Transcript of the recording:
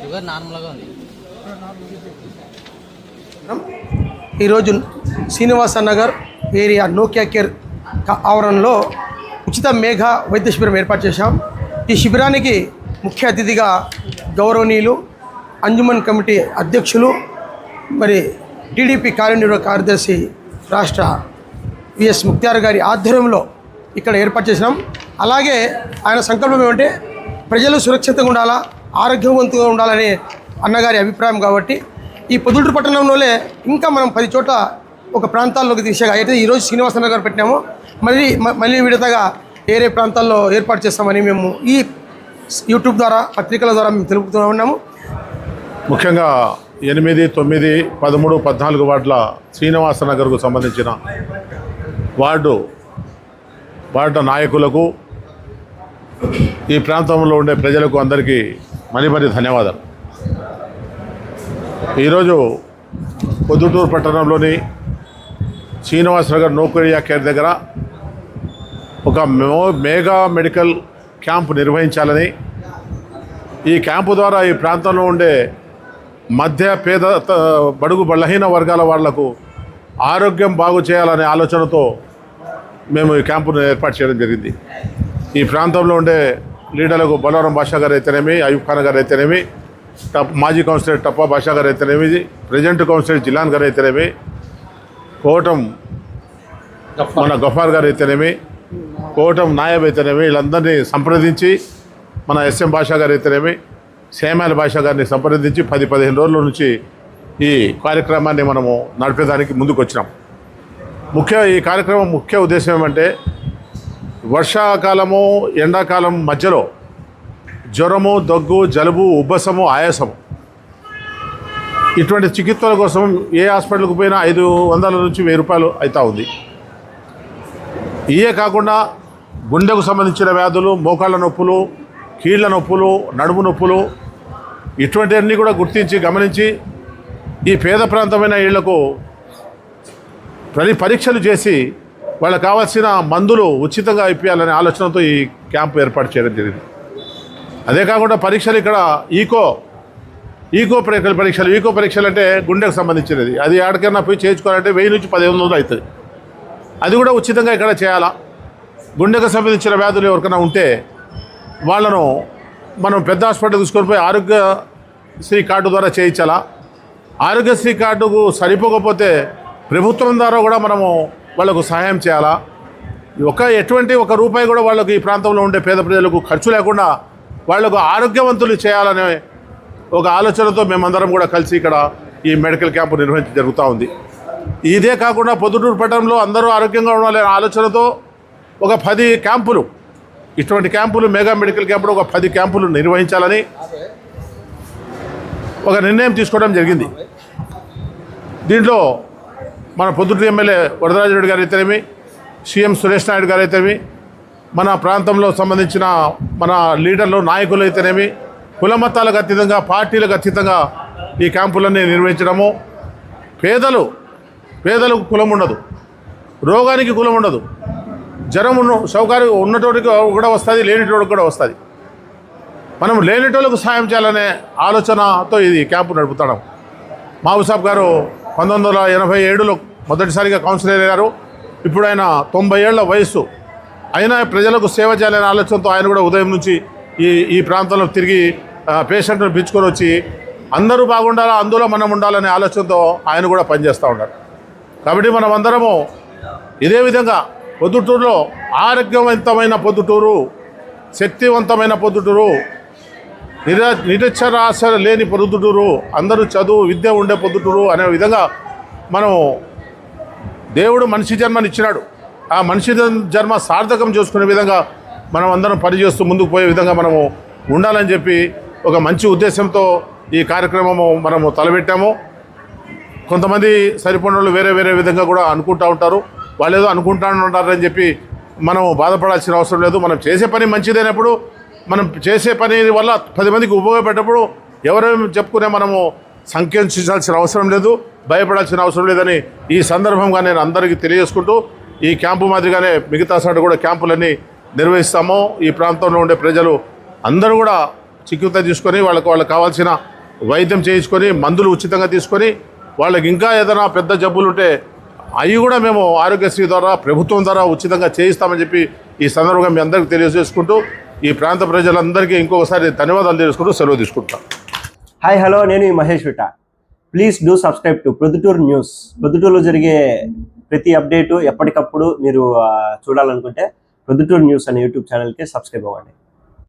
Sugar నార్మల్గా ఉంది. ఈరోజు Srinivasa Nagar area Nokia care ఆవరణలో ఉచిత మేఘ వైద్య శిబిరం ఏర్పాటు చేశాం. ఈ శిబిరానికి ముఖ్య అతిథిగా గౌరవనీయులు అంజుమన్ కమిటీ అధ్యక్షులు మరి టీడీపీ కార్యనిర్వాహక కార్యదర్శి రాష్ట్ర విఎస్ ముక్తార్ గారి ఆధ్వర్యంలో ఇక్కడ ఏర్పాటు చేసినాం. అలాగే ఆయన సంకల్పం ఏమంటే ప్రజలు సురక్షితంగా ఉండాలా? ఆరోగ్యవంతంగా ఉండాలని అన్నగారి అభిప్రాయం కాబట్టి ఈ పొద్దుటూరు పట్టణంలోనే ఇంకా మనం పది చోట్ల ఒక ప్రాంతాల్లోకి తీసేగా అయితే ఈరోజు శ్రీనివాస నగర్ పెట్టినామో. మళ్ళీ మ- మళ్ళీ విడతగా వేరే ప్రాంతాల్లో ఏర్పాటు చేస్తామని మేము ఈ యూట్యూబ్ ద్వారా పత్రికల ద్వారా మేము తెలుపుతూ ఉన్నాము. ముఖ్యంగా ఎనిమిది తొమ్మిది పదమూడు పద్నాలుగు వార్డుల శ్రీనివాస నగర్కు సంబంధించిన వార్డు వార్డు నాయకులకు ఈ ప్రాంతంలో ఉండే ప్రజలకు అందరికీ మరి మరి ధన్యవాదాలు. ఈరోజు పొద్దుటూరు పట్టణంలోని శ్రీనివాస నగర్ నౌకరియా కేర్ దగ్గర ఒక మో- మేగా మెడికల్ క్యాంపు నిర్వహించాలని ఈ క్యాంపు ద్వారా ఈ ప్రాంతంలో ఉండే మధ్య పేద త- బడుగు బలహీన వర్గాల వాళ్ళకు ఆరోగ్యం బాగు చేయాలనే ఆలోచనతో మేము ఈ క్యాంపును ఏర్పాటు చేయడం జరిగింది. ఈ ప్రాంతంలో ఉండే లీడర్లకు బలవరం భాషా గారు అయితేనేమి అయూబ్ ఖాన్ గారు అయితేనేమి టప్ మాజీ కౌన్సిలర్ టప్పా భాషా గారు అయితేనేమి ప్రజెంట్ కౌన్సిలర్ జిలాన్ గారు అయితేనేమి కోటం మన గఫార్ గారు అయితేనేమి కోటం నాయబ్ అయితేనేమి వీళ్ళందరినీ సంప్రదించి మన ఎస్ఎం భాషా గారు అయితేనేమి సేమాల భాషా గారిని సంప్రదించి పది పదిహేను రోజుల నుంచి ఈ కార్యక్రమాన్ని మనము నడిపేదానికి ముందుకు వచ్చినాం ముఖ్య ఈ కార్యక్రమం ముఖ్య ఉద్దేశం ఏమంటే వర్షాకాలము ఎండాకాలం మధ్యలో జ్వరము దగ్గు జలుబు ఉబ్బసము ఆయాసము. ఇటువంటి చికిత్సల కోసం ఏ హాస్పిటల్కి పోయినా ఐదు వందల నుంచి వెయ్యి రూపాయలు అవుతా ఉంది. ఇవే కాకుండా గుండెకు సంబంధించిన వ్యాధులు మోకాళ్ళ నొప్పులు కీళ్ళ నొప్పులు నడుము నొప్పులు ఇటువంటివన్నీ కూడా గుర్తించి గమనించి ఈ పేద ప్రాంతమైన ఇళ్ళకు పరీక్షలు చేసి వాళ్ళకి కావాల్సిన మందులు ఉచితంగా ఇప్పించాలనే ఆలోచనతో ఈ క్యాంపు ఏర్పాటు చేయడం జరిగింది. అదే కాకుండా పరీక్షలు ఇక్కడ ఈకో ఈకో పరీక్షలు పరీక్షలు ఈకో పరీక్షలు అంటే గుండెకు సంబంధించినది. అది ఎక్కడికైనా పోయి చేయించుకోవాలంటే వెయ్యి నుంచి పదిహేను వందలు అవుతుంది. అది కూడా ఉచితంగా ఇక్కడ చేయాలా? గుండెకు సంబంధించిన వ్యాధులు ఎవరికైనా ఉంటే వాళ్ళను మనం పెద్ద హాస్పిటల్ తీసుకొని పోయి ఆరోగ్యశ్రీ కార్డు ద్వారా చేయించాలా? ఆరోగ్యశ్రీ కార్డుకు సరిపోకపోతే ప్రభుత్వం ద్వారా కూడా మనము వాళ్ళకు సహాయం చేయాలా? ఒక ఎటువంటి ఒక రూపాయి కూడా వాళ్ళకు ఈ ప్రాంతంలో ఉండే పేద ప్రజలకు ఖర్చు లేకుండా వాళ్ళకు ఆరోగ్యవంతులు చేయాలనే ఒక ఆలోచనతో మేమందరం కూడా కలిసి ఇక్కడ ఈ మెడికల్ క్యాంపు నిర్వహించడం జరుగుతూ ఉంది. ఇదే కాకుండా పొద్దుటూరు పట్టణంలో అందరూ ఆరోగ్యంగా ఉండాలనే ఆలోచనతో ఒక పది క్యాంపులు ఇటువంటి క్యాంపులు మెగా మెడికల్ క్యాంపులు ఒక పది క్యాంపులు నిర్వహించాలని ఒక నిర్ణయం తీసుకోవడం జరిగింది. దీంట్లో మన పొద్దుటి ఎమ్మెల్యే వరదరాజరెడ్డి గారు అయితేనేమి సీఎం సురేష్ నాయుడు గారు అయితేనేమి మన ప్రాంతంలో సంబంధించిన మన లీడర్లు నాయకులు అయితేనేమి కుల మతాలకు అతీతంగా పార్టీలకు అతీతంగా ఈ క్యాంపులన్నీ నిర్వహించడము. పేదలు పేదలకు కులం ఉండదు. రోగానికి కులం ఉండదు. జ్వరం ఉన్న సౌకర్యం ఉన్నటోడికి కూడా వస్తుంది లేనిటోడికి కూడా వస్తుంది. మనం లేనిటోళ్ళకు సాయం చేయాలనే ఆలోచనతో ఇది క్యాంపు నడుపుతాం మాబు సాబ్ గారు పంతొమ్మిది వందల ఎనభై ఏడులో మొదటిసారిగా కౌన్సిలర్ అయ్యారు. ఇప్పుడు ఆయన తొంభై ఏళ్ళ వయస్సు అయినా ప్రజలకు సేవ చేయాలనే ఆలోచనతో ఆయన కూడా ఉదయం నుంచి ఈ ఈ ప్రాంతంలో తిరిగి పేషెంట్ను పిలుచుకొని వచ్చి అందరూ బాగుండాలా అందులో మనం ఉండాలనే ఆలోచనతో ఆయన కూడా పనిచేస్తూ ఉన్నారు. కాబట్టి మనం అందరము ఇదే విధంగా పొద్దుటూరులో ఆరోగ్యవంతమైన పొద్దుటూరు శక్తివంతమైన పొద్దుటూరు నిర నిరక్షరాశ లేని పొద్దుటూరు అందరూ చదువు విద్య ఉండే పొద్దుటూరు అనే విధంగా మనం దేవుడు మనిషి జన్మని ఇచ్చినాడు ఆ మనిషి జన్మ సార్థకం చేసుకునే విధంగా మనం అందరం పనిచేస్తూ ముందుకు పోయే విధంగా మనము ఉండాలని చెప్పి ఒక మంచి ఉద్దేశంతో ఈ కార్యక్రమము మనము తలపెట్టాము. కొంతమంది సరిపడిన వేరే వేరే విధంగా కూడా అనుకుంటూ ఉంటారు. వాళ్ళు ఏదో అనుకుంటా ఉంటారని చెప్పి మనం బాధపడాల్సిన అవసరం లేదు. మనం చేసే పని మంచిదైనప్పుడు మనం చేసే పని వల్ల పది మందికి ఉపయోగపడ్డప్పుడు ఎవరేమి చెప్పుకునే మనము సంకేతించాల్సిన అవసరం లేదు భయపడాల్సిన అవసరం లేదని ఈ సందర్భంగా నేను అందరికీ తెలియజేసుకుంటూ ఈ క్యాంపు మాదిరిగానే మిగతా సార్లు కూడా క్యాంపులన్నీ నిర్వహిస్తాము. ఈ ప్రాంతంలో ఉండే ప్రజలు అందరూ కూడా చికిత్స తీసుకొని వాళ్ళకు వాళ్ళకి కావాల్సిన వైద్యం చేయించుకొని మందులు ఉచితంగా తీసుకొని వాళ్ళకి ఇంకా ఏదైనా పెద్ద జబ్బులు ఉంటే అవి కూడా మేము ఆరోగ్యశ్రీ ద్వారా ప్రభుత్వం ద్వారా ఉచితంగా చేయిస్తామని చెప్పి ఈ సందర్భంగా మీ అందరికీ తెలియజేసుకుంటూ ఈ ప్రాంత ప్రజలందరికీ ఇంకొకసారి ధన్యవాదాలు తెలుసుకుంటూ సెలవు తీసుకుంటాం హాయ్ హలో నేను Mahesh విట. Please do subscribe to Proddatur news ప్రొద్దుటూరులో జరిగే ప్రతి అప్డేటు ఎప్పటికప్పుడు మీరు చూడాలనుకుంటే ప్రొద్దుటూరు న్యూస్ అనే యూట్యూబ్ ఛానల్కి సబ్స్క్రైబ్ అవ్వండి.